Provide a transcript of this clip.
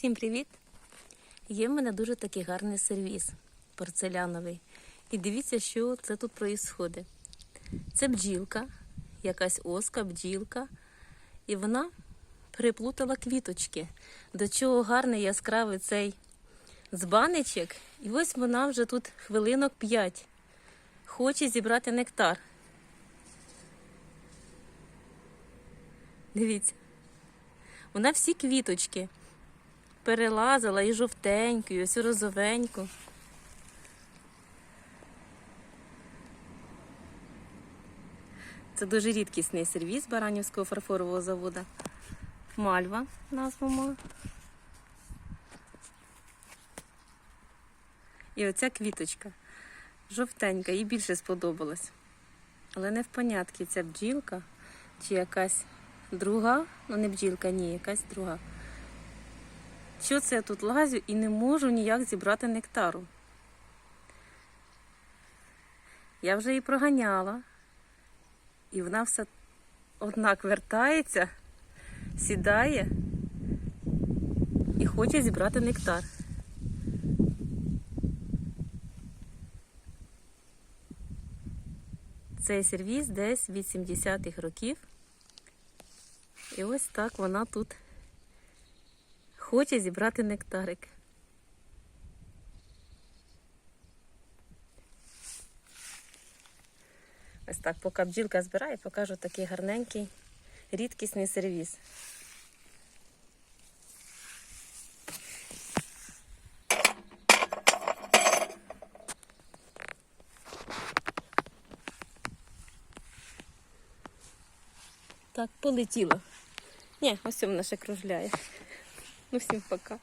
Всім привіт! Є в мене дуже такий гарний сервіс порцеляновий. І дивіться, що це тут проїсходить. Це бджілка, якась оска, бджілка. І вона переплутала квіточки. До чого гарний яскравий цей збаничок. І ось вона вже тут хвилинок 5. Хоче зібрати нектар. Дивіться. Вона всі квіточки перелазила і жовтеньку, і ось розовеньку. Це дуже рідкісний сервіс Баранівського фарфорового заводу. Мальва назвемо. І оця квіточка жовтенька, їй більше сподобалась. Але не в понятки ця бджілка чи якась друга, ну не бджілка, ні, якась друга. Що це я тут лазю і не можу ніяк зібрати нектару. Я вже її проганяла, і вона все однак вертається, сідає і хоче зібрати нектар. Цей сервіс десь від 70-х років. І ось так вона тут хоче зібрати нектарик. Ось так, поки бджілка збирає, покажу такий гарненький, рідкісний сервіс. Так, полетіло. Ні, ось вона ще кружляє. Ну, всім пока.